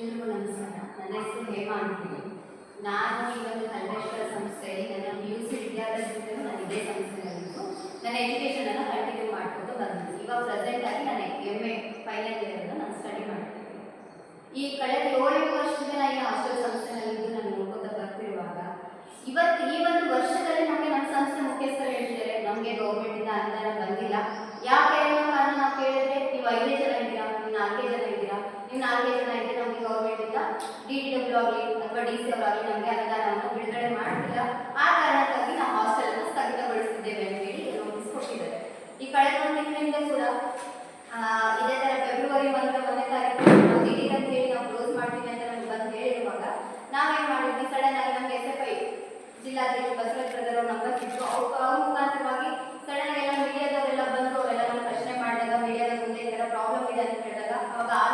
ಎಲ್ರಿಗೂ ನಮಸ್ಕಾರ ನನ್ನ ಹೆಸರು ಹೇಮಾ ಅಂತೇಳಿ ನಾನು ಈ ಒಂದು ಕಲ್ಮೇಶ್ವರ ಸಂಸ್ಥೆಯಲ್ಲಿ ನನ್ನ ಪಿ ಯು ಸಿ ವಿದ್ಯಾಭ್ಯಾಸದಿಂದ ನಾನು ಇದೇ ಸಂಸ್ಥೆಯಲ್ಲಿದ್ದು. ನನ್ನ ಎಜುಕೇಷನ್ ಅನ್ನು ಕಂಟಿನ್ಯೂ ಮಾಡ್ಕೊಂಡು ಬಂದಿದ್ದೀನಿ ಇವಾಗ ಪ್ರೆಸೆಂಟಾಗಿ ನಾನು ಎಂ ಎ ಫೈನಲ್ ಇಯರನ್ನು ನಾನು ಸ್ಟಡಿ ಮಾಡ್ತೀನಿ ಈ ಕಳೆದ ಏಳೆಂಟು ವರ್ಷದಿಂದ ನಾನು ಈ ಹಾಸ್ಟೆಲ್ ಸಂಸ್ಥೆಯಲ್ಲಿದ್ದು ನಾನು ನೋಡ್ಕೊತಾ ಬರ್ತಿರುವಾಗ, ಇವತ್ತು ಈ ಒಂದು ವರ್ಷದಲ್ಲಿ ನಮಗೆ ನಮ್ಮ ಸಂಸ್ಥೆ ಮುಖ್ಯಸ್ಥರು ಹೇಳ್ತಾರೆ ನಮಗೆ ಗೌರ್ಮೆಂಟಿಂದ ಅನುದಾನ ಬಂದಿಲ್ಲ. ಅನ್ನೋ ಕಾರಣ? ನಾವು ಕೇಳಿದ್ರೆ, ನೀವು ಐದೇ ಜನ ಇದ್ದೀರಾ ನೀವು ನಾಲ್ಕೇ ಜನ ಇದ್ದೀರಾ ನೀವು ನಾಲ್ಕೇ ಜನ ಇದ್ರೆ ನಮಗೆ ಗೌರ್ಮೆಂಟಿಂದ ಡಿ ಟಿ ಡಬ್ಲ್ಯೂ ಆಗಲಿ ಅಥವಾ ಡಿ ಸಿ ಅವರಾಗಲಿ ನಮಗೆ ಅನುದಾನವನ್ನು ಬಿಡುಗಡೆ ಮಾಡ್ತಿಲ್ಲ ಆ ಕಾರಣಕ್ಕಾಗಿ ನಾವು ಹಾಸ್ಟೆಲ್ ಅನ್ನು ಸ್ಥಗಿತಗೊಳಿಸಿದ್ದೇವೆ ಅಂತ ಹೇಳಿ ನೋಟಿಸ್ ಕೊಟ್ಟಿದ್ದಾರೆ. ಈ ಕಳೆದ ಒಂದು ತಿಂಗಳಿಂದ ಕೂಡ ಇದೇ ತರ ಫೆಬ್ರವರಿ ಒಂದು ಒಂದನೇ ತಾರೀಕು ನಾವು ದಿಢೀರ್ ಅಂತ ಹೇಳಿ ನಾವು ಕ್ಲೋಸ್ ಮಾಡ್ತೀವಿ ಅಂತ ನಮ್ಗೆ ಬಂದು ಹೇಳಿರುವಾಗ ನಾವೇನ್ ಮಾಡಿದ್ವಿ? ಸಡನ್ ಆಗಿ ನಮ್ಗೆ ಎಸ್ ಎಫ್ ಐ ಜಿಲ್ಲಾಧ್ಯಕ್ಷ ಬಸವರಾಜ್ ಬ್ರದರ್ ಅವ್ರ ನಂಬರ್ ಸಿಕ್ತು ಅವ್ರ ಅವ್ರ ಮುಖಾಂತರವಾಗಿ ಸಡನ್ ಎಲ್ಲ ಮೀಡಿಯಾದವರೆಲ್ಲ ಬಂದು ಅವರೆಲ್ಲ ನಮ್ಮ ಪ್ರಶ್ನೆ ಮಾಡಿದಾಗ ಮೀಡಿಯಾದ ಮುಂದೆ ಈ ಪ್ರಾಬ್ಲಮ್ ಇದೆ ಅಂತ ಹೇಳಿದಾಗ ಅವಾಗ ಆಗ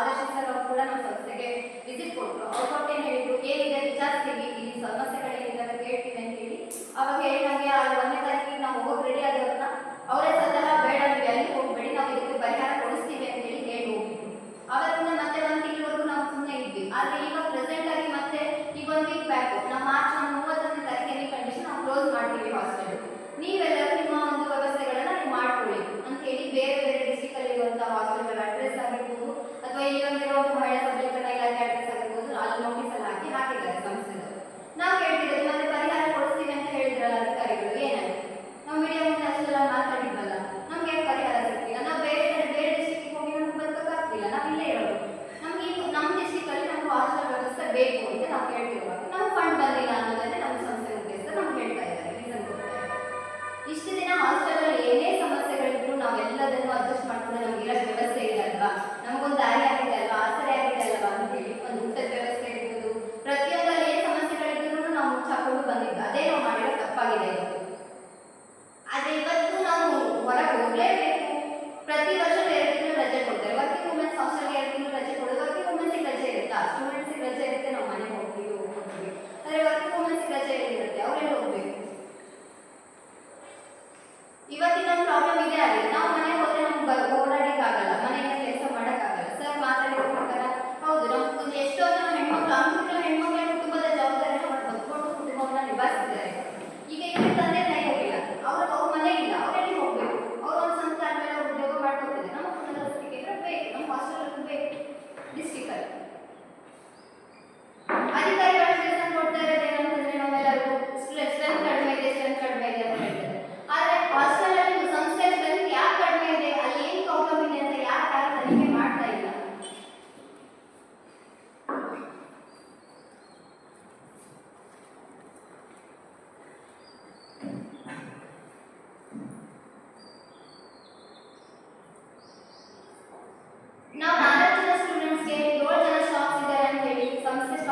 Gracias.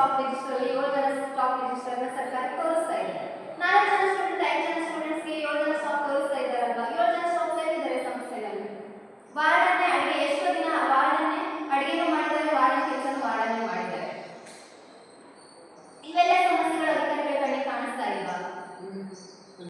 स्टॉक रजिस्टर लेवल जरा स्टॉक रजिस्टर में सरकार को